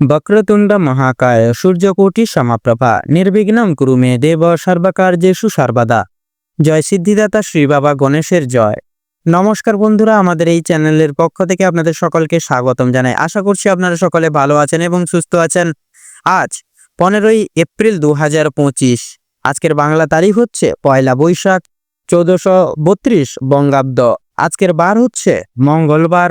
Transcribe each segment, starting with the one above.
বক্রতুণ্ড মহাকায় সূর্যকোটি সমাপ্রভা। নির্বিঘ্নম কুরু মে দেব সর্বকার্যেষু সর্বদা। জয় সিদ্ধিদাতা শ্রী বাবা গণেশের জয়। নমস্কার বন্ধুরা, আমাদের এই চ্যানেলের পক্ষ থেকে আপনাদের সকলকে স্বাগতম জানাই। আশা করছি আপনারা সকলে ভালো আছেন এবং সুস্থ আছেন। আজ পনেরোই এপ্রিল দু হাজার পঁচিশ। আজকের বাংলা তারিখ হচ্ছে পয়লা বৈশাখ, চোদ্দশো বত্রিশ বঙ্গাব্দ। আজকের বার হচ্ছে মঙ্গলবার।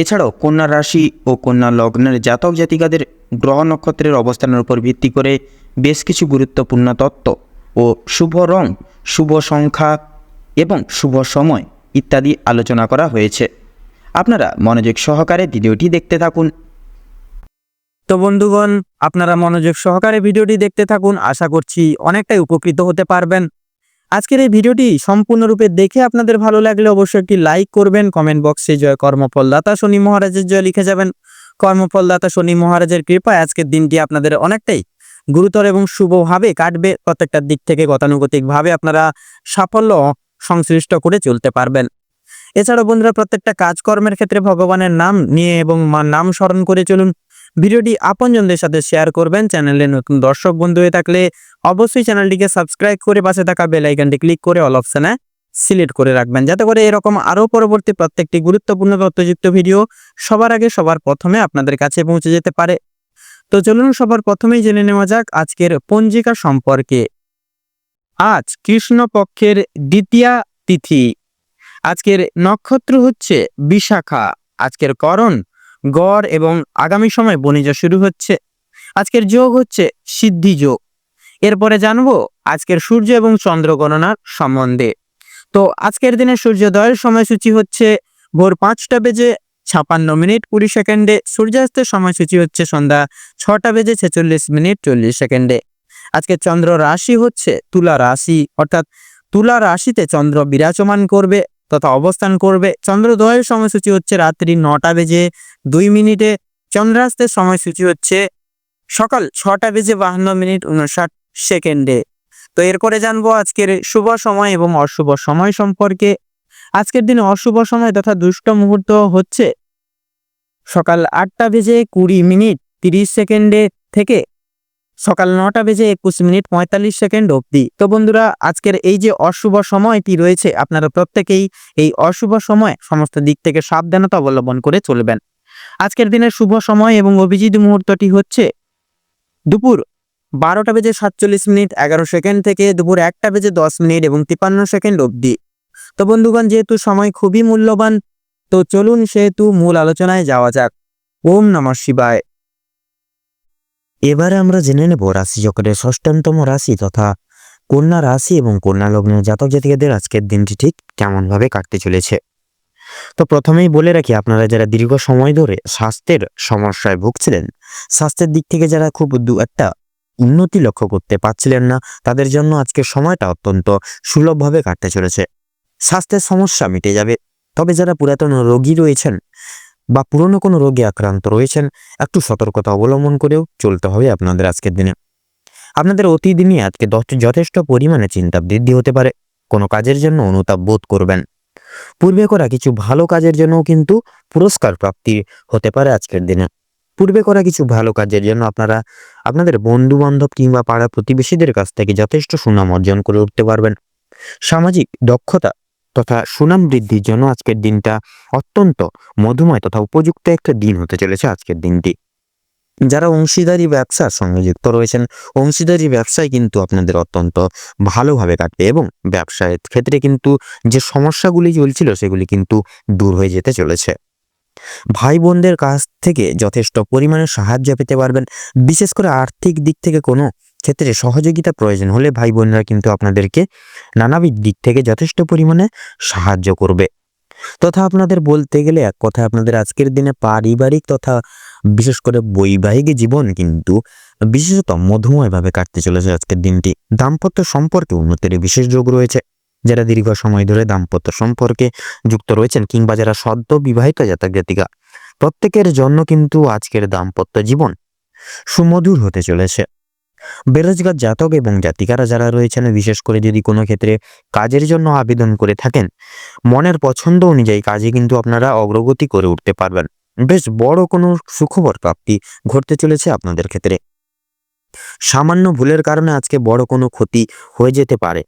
এছাড়াও কন্যা রাশি ও কন্যা লগ্নের জাতক জাতিকাদের গ্রহ নক্ষত্রের অবস্থানের উপর ভিত্তি করে বেশ কিছু গুরুত্বপূর্ণ তত্ত্ব ও শুভ রং, শুভ সংখ্যা এবং শুভ সময় ইত্যাদি আলোচনা করা হয়েছে। আপনারা মনোযোগ সহকারে ভিডিওটি দেখতে থাকুন। তো বন্ধুগণ, আপনারা মনোযোগ সহকারে ভিডিওটি দেখতে থাকুন। আশা করছি অনেকটাই উপকৃত হতে পারবেন। আজকের এই ভিডিওটি সম্পূর্ণরূপে দেখে আপনাদের ভালো লাগলে অবশ্যই একটি লাইক করবেন, কমেন্ট বক্সে জয় কর্মফলদাতা শনি মহারাজের জয় লিখে যাবেন। কর্মফলদাতা শনি মহারাজের কৃপায় আজকের দিনটি আপনাদের অনেকটাই গুরুতর এবং শুভভাবে কাটবে। প্রত্যেকটা দিক থেকে গতানুগতিকভাবে আপনারা সাফল্য সংশ্লিষ্ট করে চলতে পারবেন। এছাড়াও বন্ধুরা, প্রত্যেকটা কাজকর্মের ক্ষেত্রে ভগবানের নাম নিয়ে এবং নাম স্মরণ করে চলুন। ভিডিওটি আপনজনদের সাথে শেয়ার করবেন। চ্যানেলে নতুন দর্শক, বন্ধু হয়ে থাকলে অবশ্যই চ্যানেলটিকে সাবস্ক্রাইব করে পাশে থাকা বেল আইকনটি ক্লিক করে অল অপশনে সিলেক্ট করে রাখবেন। যাতে করে এরকম আরও পরবর্তী প্রত্যেকটি গুরুত্বপূর্ণ তথ্যযুক্ত ভিডিও সবার আগে, সবার প্রথমে আপনাদের কাছে পৌঁছে যেতে পারে। তো চলুন সবার প্রথমেই জেনে নেওয়া যাক আজকের পঞ্জিকা সম্পর্কে। আজ কৃষ্ণপক্ষের দ্বিতীয়া তিথি। আজকের নক্ষত্র হচ্ছে বিশাখা। আজকের করণ গড় এবং আগামী সময় বণিজ শুরু হচ্ছে। আজকের যোগ হচ্ছে সিদ্ধি যোগ। এরপরে জানব আজকের সূর্য এবং চন্দ্র গণনার সম্বন্ধে। তো আজকের দিনে সূর্যোদয়ের সময়সূচি হচ্ছে ভোর পাঁচটা বেজে ছাপান্ন মিনিট কুড়ি সেকেন্ডে, সূর্যাস্তের সময়সূচি হচ্ছে সন্ধ্যা ছটা বেজে ছেচল্লিশ মিনিট চল্লিশ সেকেন্ডে। আজকে চন্দ্র রাশি হচ্ছে তুলা রাশি, অর্থাৎ তুলা রাশিতে চন্দ্র বিরাজমান করবে। তথা অবস্থান করবে। চন্দ্রোদয়ের সময়সূচি হচ্ছে রাত্রি নটা বেজে দুই মিনিটে। চন্দ্রাস্তের সময়সূচি হচ্ছে সকাল ছটা বেজে বাহান্ন মিনিট উনষাট সেকেন্ডে। তো এরপরে জানব আজকের শুভ সময় এবং অশুভ সময় সম্পর্কে। আজকের দিনে অশুভ সময় তথা দুষ্ট মুহূর্ত হচ্ছে সকাল আটটা বেজে কুড়ি মিনিট তিরিশ সেকেন্ডে থেকে সকাল নটা বেজে একুশ মিনিট পঁয়তাল্লিশ সেকেন্ড অবধি। তো বন্ধুরা, আজকের এই যে অশুভ সময়টি রয়েছে, আপনারা প্রত্যেকেই এই অশুভ সময় সমস্ত দিক থেকে সাবধানতা অবলম্বন করে চলবেন। আজকের দিনের শুভ সময় এবং অভিজিৎ মুহূর্তটি হচ্ছে দুপুর বারোটা বেজে সাতচল্লিশ মিনিট এগারো সেকেন্ড থেকে দুপুর একটা বেজে দশ মিনিট এবং তিপান্ন সেকেন্ড অবধি। তো বন্ধুগণ, যেহেতু সময় খুবই মূল্যবান, তো চলুন সেহেতু মূল আলোচনায় যাওয়া যাক। ওম নমঃ শিবায়। এবারে আমরা জেনে নেব রাশিচক্রের ষষ্ঠতম রাশি তথা কন্যা রাশি এবং কন্যা লগ্নের জাতক জাতিকাদের আজকের দিনটি ঠিক কেমনভাবে কাটতে চলেছে। তো প্রথমেই বলে রাখি, আপনারা যারা দীর্ঘ সময় ধরে স্বাস্থ্যের সমস্যায় ভুগছিলেন, স্বাস্থ্যের দিক থেকে যারা খুব দু একটা উন্নতি লক্ষ্য করতে পারছিলেন না, তাদের জন্য আজকের সময়টা অত্যন্ত সুলভভাবে কাটতে চলেছে। স্বাস্থ্যের সমস্যা মিটে যাবে, তবে যারা পুরাতন রোগী রয়েছেন বা পুরনো কোনো রোগে আক্রান্ত রয়েছেন, একটু সতর্কতা অবলম্বন করেও চলতে হবে আপনাদের আজকের দিনে। আপনাদের অতিদিনই আজকে যথেষ্ট পরিমাণে চিন্তা বৃদ্ধি হতে পারে। কোনো কাজের জন্য অনুতাপ বোধ করবেন। পূর্বে করা কিছু ভালো কাজের জন্যও কিন্তু পুরস্কার প্রাপ্তি হতে পারে আজকের দিনে। পূর্বে করা কিছু ভালো কাজের জন্য আপনারা আপনাদের বন্ধু বান্ধব কিংবা পাড়া প্রতিবেশীদের কাছ থেকে যথেষ্ট সুনাম অর্জন করে উঠতে পারবেন। সামাজিক দক্ষতা তথা সুনাম বৃদ্ধির জন্য আজকের দিনটা অত্যন্ত মধুময় তথা উপযুক্ত একটা দিন হতে চলেছে আজকের দিনটি। যারা অংশীদারি ব্যবসার সঙ্গে যুক্ত রয়েছেন, অংশীদারি ব্যবসায় কিন্তু আপনাদের অত্যন্ত ভালোভাবে কাটবে এবং ব্যবসায়ের ক্ষেত্রে কিন্তু যে সমস্যাগুলি চলছিল সেগুলি কিন্তু দূর হয়ে যেতে চলেছে। ভাই বোনদের কাছ থেকে যথেষ্ট পরিমাণে সাহায্য পেতে পারবেন। বিশেষ করে আর্থিক দিক থেকে কোনো ক্ষেত্রে সহযোগিতা প্রয়োজন হলে ভাই বোনরা কিন্তু আপনাদেরকে নানাবিধ দিক থেকে যথেষ্ট পরিমাণে সাহায্য করবে। তথা আপনাদের বলতে গেলে এক কথায় আপনাদের আজকের দিনে পারিবারিক তথা বিশেষ করে বৈবাহিক জীবন কিন্তু বিশেষত মধুময়ভাবে কাটতে চলেছে আজকের দিনটি। দাম্পত্য সম্পর্কে উন্নতির বিশেষ যোগ রয়েছে। যারা দীর্ঘ সময় ধরে দাম্পত্য সম্পর্কে যুক্ত রয়েছেন কিংবা যারা সদ্য বিবাহিত জাতক জাতিকা প্রত্যেকের জন্য কিন্তু আজকের দাম্পত্য জীবন সুমধুর হতে চলেছে। বেরোজগার জাতক এবং জাতিকারা যারা রয়েছেন, বিশেষ করে যদি কোনো ক্ষেত্রে কাজের জন্য আবেদন করে থাকেন, মনের পছন্দ অনুযায়ী কাজে কিন্তু আপনারা অগ্রগতি করে উঠতে পারবেন। বেশ বড় কোনো সুখবর প্রাপ্তি ঘটতে চলেছে আপনাদের ক্ষেত্রে। সামান্য ভুলের কারণে আজকে বড় কোনো ক্ষতি হয়ে যেতে পারে।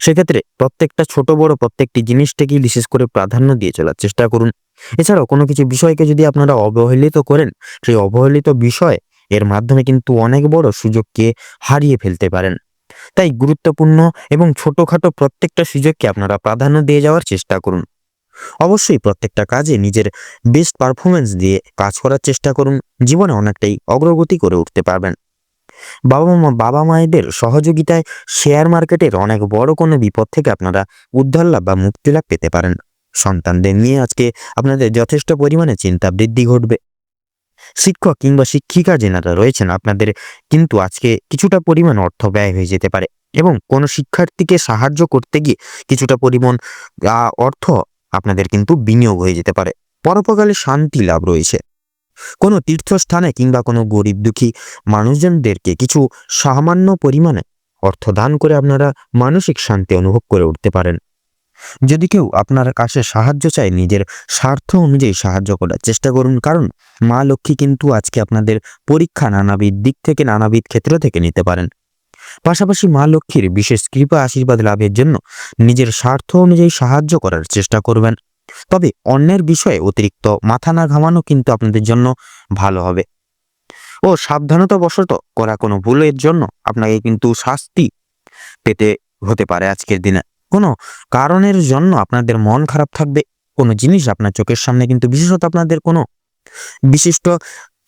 সেক্ষেত্রে প্রত্যেকটা ছোট, বড় প্রত্যেকটি জিনিসটাকেই বিশেষ করে প্রাধান্য দিয়ে চলার চেষ্টা করুন। এছাড়াও কোনো কিছু বিষয়কে যদি আপনারা অবহেলিত করেন, সেই অবহেলিত বিষয় এর মাধ্যমে কিন্তু অনেক বড় সুযোগকে হারিয়ে ফেলতে পারেন। তাই গুরুত্বপূর্ণ এবং ছোটখাটো প্রত্যেকটা সুযোগকে আপনারা প্রাধান্য দিয়ে যাওয়ার চেষ্টা করুন। অবশ্যই প্রত্যেকটা কাজে নিজের বেস্ট পারফরমেন্স দিয়ে কাজ করার চেষ্টা করুন, জীবনে অনেকটাই অগ্রগতি করে উঠতে পারবেন। বাবা মা, বাবা মায়েদের সহযোগিতায় শেয়ার মার্কেটের অনেক বড় কোনো বিপদ থেকে আপনারা উদ্ধার লাভ বা মুক্তি লাভ পেতে পারেন। সন্তানদের নিয়ে আজকে আপনাদের যথেষ্ট পরিমাণে চিন্তা বৃদ্ধি ঘটবে। শিক্ষক কিংবা শিক্ষিকা যেনারা রয়েছেন, আপনাদের কিন্তু আজকে কিছুটা পরিমাণ অর্থ ব্যয় হয়ে যেতে পারে এবং কোনো শিক্ষার্থীকে সাহায্য করতে গিয়ে কিছুটা পরিমাণ অর্থ আপনাদের কিন্তু বিনিয়োগ হয়ে যেতে পারে। পরোপকালে শান্তি লাভ রয়েছে। কোনো তীর্থস্থানে কিংবা কোনো গরিব দুঃখী মানুষজনদেরকে কিছু সামান্য পরিমাণে অর্থ দান করে আপনারা মানসিক শান্তি অনুভব করে উঠতে পারেন। যদি কেউ আপনার কাছে সাহায্য চায়, নিজের স্বার্থ অনুযায়ী সাহায্য করার চেষ্টা করুন। কারণ মা লক্ষ্মী কিন্তু আজকে আপনাদের পরীক্ষা নানাবিধ দিক থেকে, নানাবিধ ক্ষেত্র থেকে নিতে পারেন। পাশাপাশি মা লক্ষ্মীর বিশেষ কৃপা, আশীর্বাদ, লাভের জন্য নিজের স্বার্থ অনুযায়ী সাহায্য করার চেষ্টা করবেন। তবে অন্যের বিষয়ে অতিরিক্ত মাথা না ঘামানো কিন্তু আপনাদের জন্য ভালো হবে। ও সাবধানতা বশত করা কোনো ভুলের জন্য আপনাকে কিন্তু শাস্তি পেতে হতে পারে আজকের দিনে। কোনো কারণের জন্য আপনাদের মন খারাপ থাকবে, কোনো জিনিস আপনার চোখের সামনে কিন্তু বিশেষত আপনাদের কোনো বিশিষ্ট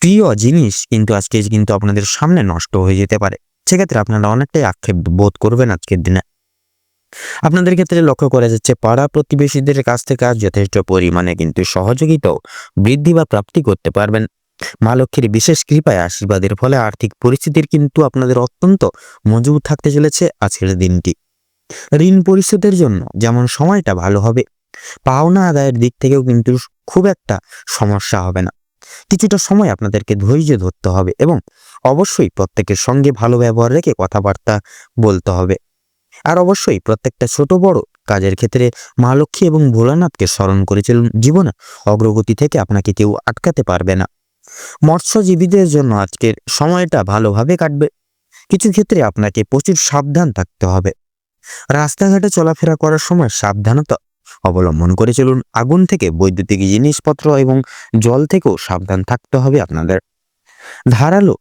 প্রিয় জিনিস কিন্তু আজকে কিন্তু আপনাদের সামনে নষ্ট হয়ে যেতে পারে। সেক্ষেত্রে আপনারা অনেকটাই আক্ষেপ বোধ করবেন আজকের দিনে। আপনাদের ক্ষেত্রে লক্ষ্য করা যাচ্ছে, পাড়া প্রতিবেশীদের কাছ থেকে আজ যথেষ্ট পরিমাণে কিন্তু সহযোগিতাও বৃদ্ধি বা প্রাপ্তি করতে পারবেন। মা লক্ষ্মীর বিশেষ কৃপায় আশীর্বাদের ফলে আর্থিক পরিস্থিতির কিন্তু আপনাদের অত্যন্ত মজবুত থাকতে চলেছে আজকের দিনটি। ঋণ পরিশোধের জন্য যেমন সময়টা ভালো হবে, পাওনা আদায়ের দিক থেকেও কিন্তু খুব একটা সমস্যা হবে না। কিছুটা সময় আপনাদেরকে ধৈর্য ধরতে হবে এবং অবশ্যই প্রত্যেকের সঙ্গে ভালো ব্যবহার রেখে কথাবার্তা বলতে হবে। আর অবশ্যই প্রত্যেকটা ছোট বড় কাজের ক্ষেত্রে মা লক্ষ্মী এবং ভোলানাথকে স্মরণ করে চলুন, জীবনে অগ্রগতি থেকে আপনাকে কেউ আটকাতে পারবে না। মৎস্যজীবীদের জন্য আজকের সময়টা ভালোভাবে কাটবে। কিছু ক্ষেত্রে আপনাকে প্রচুর সাবধান থাকতে হবে। রাস্তাঘাটে চলাফেরা করার সময় সাবধানতা অবলম্বন করে চলুন। আগুন থেকে বৈদ্যুতিক জিনিসপত্র এবং জল থেকেও সাবধান থাকতে হবে আপনাদের। ধারালো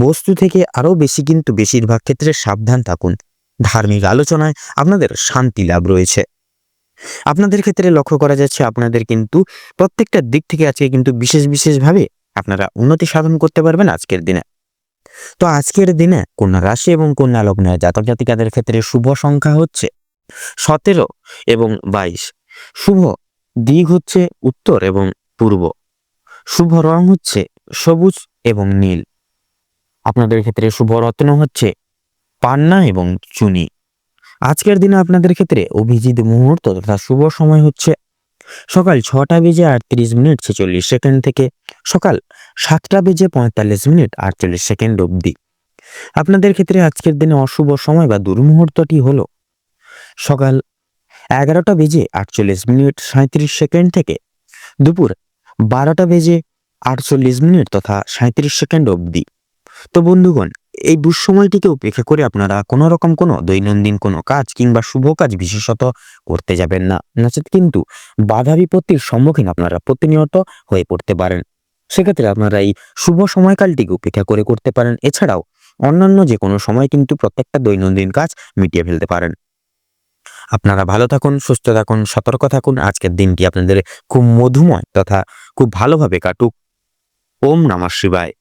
বস্তু থেকে আরও বেশি কিন্তু বেশিরভাগ ক্ষেত্রে সাবধান থাকুন। ধার্মিক আলোচনায় আপনাদের শান্তি লাভ রয়েছে। আপনাদের ক্ষেত্রে লক্ষ্য করা যাচ্ছে আপনাদের কিন্তু প্রত্যেকটা দিক থেকে আজকে কিন্তু বিশেষ বিশেষভাবে আপনারা উন্নতি সাধন করতে পারবেন আজকের দিনে। তো আজকের দিনে কন্যা রাশি এবং কন্যা লগ্নের জাতক জাতিকাদের ক্ষেত্রে শুভ সংখ্যা হচ্ছে সতেরো এবং বাইশ। শুভ দিক হচ্ছে উত্তর এবং পূর্ব। শুভ রং হচ্ছে সবুজ এবং নীল। আপনাদের ক্ষেত্রে শুভ রত্ন হচ্ছে পান্না এবং চুনি। আজকের দিনে আপনাদের ক্ষেত্রে অভিজিৎ মুহূর্ত তথা শুভ সময় হচ্ছে সকাল ছটা বেজে আটত্রিশ মিনিট ছেচল্লিশ সেকেন্ড থেকে সকাল সাতটা বেজে পঁয়তাল্লিশ মিনিট আটচল্লিশ সেকেন্ড অবধি। আপনাদের ক্ষেত্রে আজকের দিনে অশুভ সময় বা দুর্মুহূর্তটি হলো সকাল এগারোটা বেজে আটচল্লিশ মিনিট সাঁত্রিশ সেকেন্ড থেকে দুপুর বারোটা বেজে আটচল্লিশ মিনিট তথা সাঁত্রিশ সেকেন্ড অবধি। তো বন্ধুগণ এই দুঃসময়টিকে উপেক্ষা করে আপনারা কোনো রকম কোনো দৈনন্দিন কোনো কাজ কিংবা শুভ কাজ বিশেষত করতে যাবেন না। নচেত কিন্তু বাধা বিপত্তির সম্মুখীন আপনারা প্রতিনিয়ত হয়ে পড়তে পারেন। সেক্ষেত্রে আপনারা এই শুভ সময়কালটিকে উপেক্ষা করে করতে পারেন। এছাড়াও অন্যান্য যে কোনো সময় কিন্তু প্রত্যেকটা দৈনন্দিন কাজ মিটিয়ে ফেলতে পারেন। আপনারা ভালো থাকুন, সুস্থ থাকুন, সতর্ক থাকুন। আজকের দিনটি আপনাদের খুব মধুময় তথা খুব ভালোভাবে কাটুক। ওম নমঃ শিবায়।